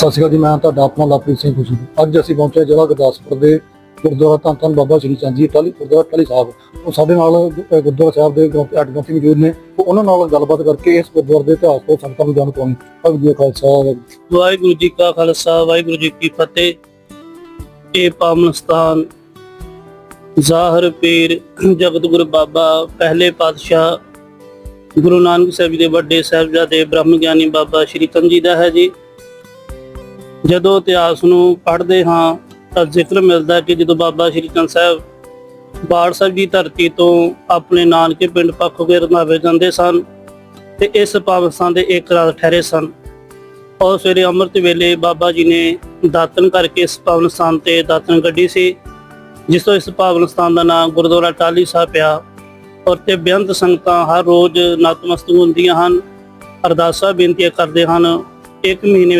ਸਤਿ ਸ਼੍ਰੀ ਅਕਾਲ ਜੀ, ਮੈਂ ਤੁਹਾਡਾ ਆਪਣਾ ਲਵਪ੍ਰੀਤ ਸਿੰਘ ਖੁਸ਼ੀ। ਅੱਜ ਅਸੀਂ ਪਹੁੰਚੇ ਜ਼ਿਲ੍ਹਾ ਗੁਰਦਾਸਪੁਰ ਦੇ ਗੁਰਦੁਆਰਾ ਧੰਨ ਧੰਨ ਬਾਬਾ ਸ਼੍ਰੀ ਚੰਦ ਜੀ ਟਾਲੀ ਗੁਰਦੁਆਰਾ ਟਾਲੀ ਸਾਹਿਬ। ਉਹ ਸਾਡੇ ਨਾਲ ਗੁਰਦੁਆਰਾ ਸਾਹਿਬ ਦੇ ਐਡ ਗ੍ਰੰਥੀ ਮੌਜੂਦ ਨੇ। ਉਹਨਾਂ ਨਾਲ ਗੱਲਬਾਤ ਕਰਕੇ ਇਸ ਗੁਰਦੁਆਰੇ ਦੇ ਇਤਿਹਾਸ ਤੋਂ ਸੰਗਤਾਂ ਨੂੰ ਜਾਣੂ ਪਾਉਣੀ ਅਬ ਜੀ ਖਾਲਸਾ, ਵਾਹਿਗੁਰੂ। ਜੀ ਕਾ ਖਾਲਸਾ, ਵਾਹਿਗੁਰੂ ਜੀ ਕੀ ਫਤਿਹ। ਇਹ ਪਾਵਨ ਸਥਾਨ ਜ਼ਾਹਰ ਪੀਰ ਜਗਤ ਗੁਰੂ ਬਾਬਾ ਪਹਿਲੇ ਪਾਤਸ਼ਾਹ ਗੁਰੂ ਨਾਨਕ ਸਾਹਿਬ ਜੀ ਦੇ ਵੱਡੇ ਸਾਹਿਬਜ਼ਾਦੇ ਬ੍ਰਹਮ ਗਿਆਨੀ ਬਾਬਾ ਸ਼੍ਰੀ ਚੰਦ ਜੀ ਦਾ ਹੈ ਜੀ। ਜਦੋਂ ਇਤਿਹਾਸ ਨੂੰ ਪੜ੍ਹਦੇ ਹਾਂ ਤਾਂ ਜ਼ਿਕਰ ਮਿਲਦਾ ਕਿ ਜਦੋਂ ਬਾਬਾ ਸ਼੍ਰੀ ਚੰਦ ਸਾਹਿਬ ਬਾੜ ਸਾਹਿਬ ਦੀ ਧਰਤੀ ਤੋਂ ਆਪਣੇ ਨਾਨਕੇ ਪਿੰਡ ਪੱਖੋਗੇ ਰੰਧਾਵੇ ਜਾਂਦੇ ਸਨ ਤੇ ਇਸ ਪਾਵਨ ਸਥਾਨ ਦੇ ਇੱਕ ਰਾਤ ਠਹਿਰੇ ਸਨ। ਔਰ ਸਵੇਰੇ ਅੰਮ੍ਰਿਤ ਵੇਲੇ ਬਾਬਾ ਜੀ ਨੇ ਦਾਤਨ ਕਰਕੇ ਇਸ ਪਾਵਨ ਸਥਾਨ ਤੇ ਦਾਤਨ ਗੱਡੀ ਸੀ, ਜਿਸ ਤੋਂ ਇਸ ਪਾਵਨ ਸਥਾਨ ਦਾ ਨਾਮ ਗੁਰਦੁਆਰਾ ਟਾਲੀ ਸਾਹਿਬ ਪਿਆ। ਔਰ ਤੇ ਬੇਅੰਤ ਸੰਗਤਾਂ ਹਰ ਰੋਜ਼ ਨਤਮਸਤਕ ਹੁੰਦੀਆਂ ਹਨ। ਅਰਦਾਸਾਂ ਬੇਨਤੀਆਂ ਕਰਦੇ ਹਨ। ਇੱਕ ਮਹੀਨੇ